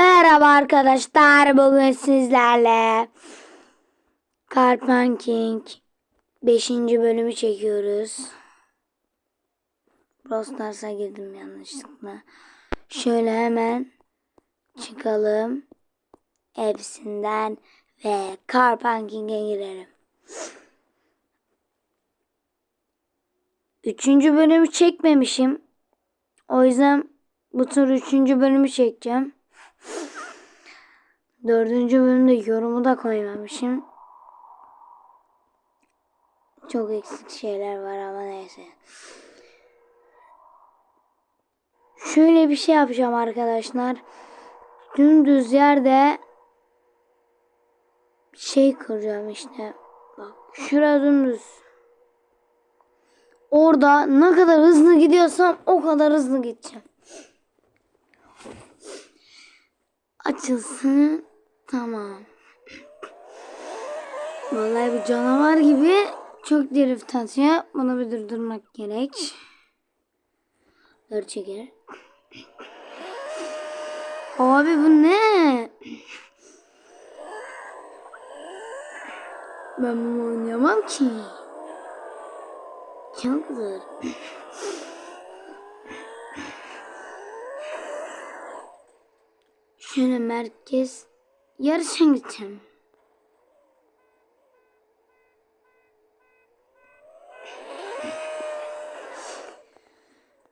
Merhaba arkadaşlar. Bugün sizlerle Carpan King 5. bölümü çekiyoruz. Brawl Stars'a girdim yanlışlıkla. Şöyle hemen çıkalım. Hepsinden ve Carpan King'e girelim. Üçüncü bölümü çekmemişim. O yüzden bu tur üçüncü bölümü çekeceğim. Dördüncü bölümde yorumu da koymamışım. Çok eksik şeyler var ama neyse. Şöyle bir şey yapacağım arkadaşlar. Dümdüz yerde şey kıracağım işte. Bak şurada dümdüz. Orada ne kadar hızlı gidiyorsam o kadar hızlı gideceğim. Açılsın. Tamam. Vallahi bir canavar gibi çok drift atıyor. Bunu bir durdurmak gerek. Dur çeker. Abi bu ne? Ben bunu oynayamam ki. Çok zor. Şöyle merkez yarışa gideceğim.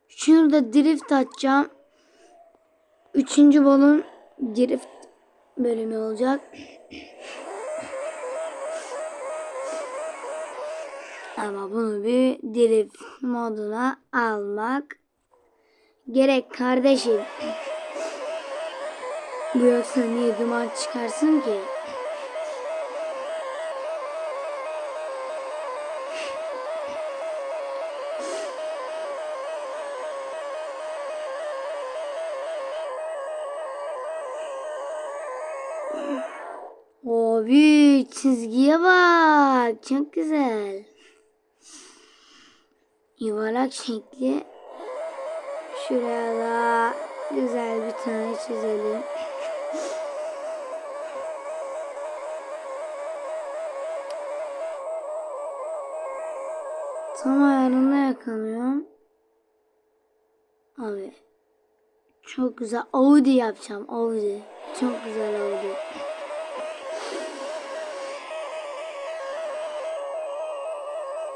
Şurada drift atacağım. Üçüncü bolun drift bölümü olacak. Ama bunu bir drift moduna almak gerek kardeşim. Bu yoksa niye duman çıkarsın ki? Abi çizgiye bak. Çok güzel. Yuvarlak şekli. Şuraya da güzel bir tane çizelim. Tam ayarında yakalıyorum. Abi. Çok güzel. Audi yapacağım. Audi. Çok güzel Audi.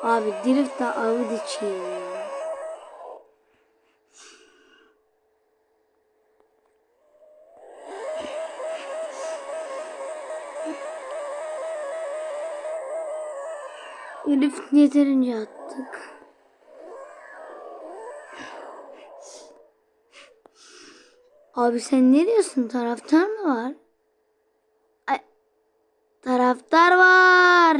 Abi drift da Audi çiğniyor. Drift yeterince attık. Abi sen ne diyorsun? Taraftar mı var? Ay, taraftar var.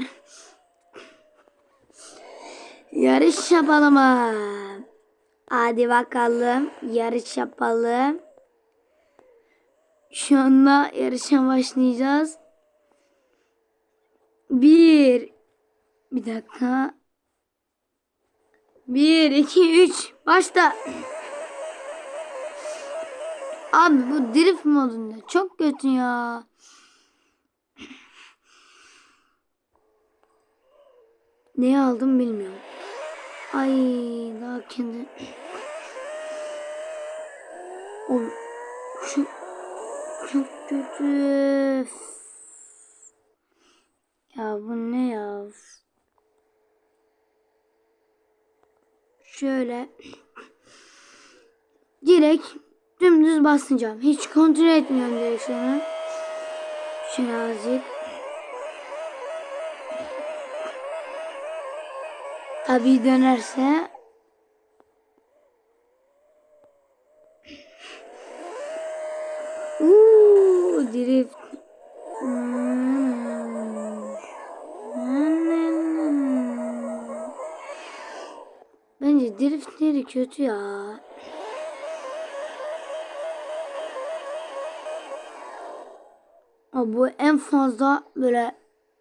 Yarış yapalım mı? Hadi bakalım. Yarış yapalım. Şu anda yarışa başlayacağız. Bir. Bir dakika. Bir, iki, üç. Başla. Abi bu drift modunda çok kötü ya. Neyi aldım bilmiyorum. Ay daha kendi. O şu çok kötü. Ya bu ne ya? Şöyle direkt dümdüz basacağım. Hiç kontrol etmiyorum direksiyonu. Şöyle azıcık. Tabii dönerse Uuu drift. Bence driftleri kötü ya. Ama bu en fazla böyle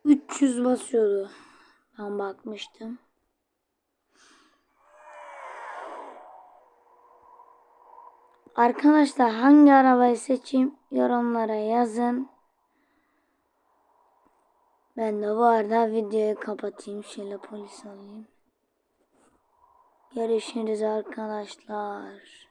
300 basıyordu. Ben bakmıştım. Arkadaşlar hangi arabayı seçeyim yorumlara yazın. Ben de bu arada videoyu kapatayım. Şöyle polis alayım. Görüşürüz arkadaşlar.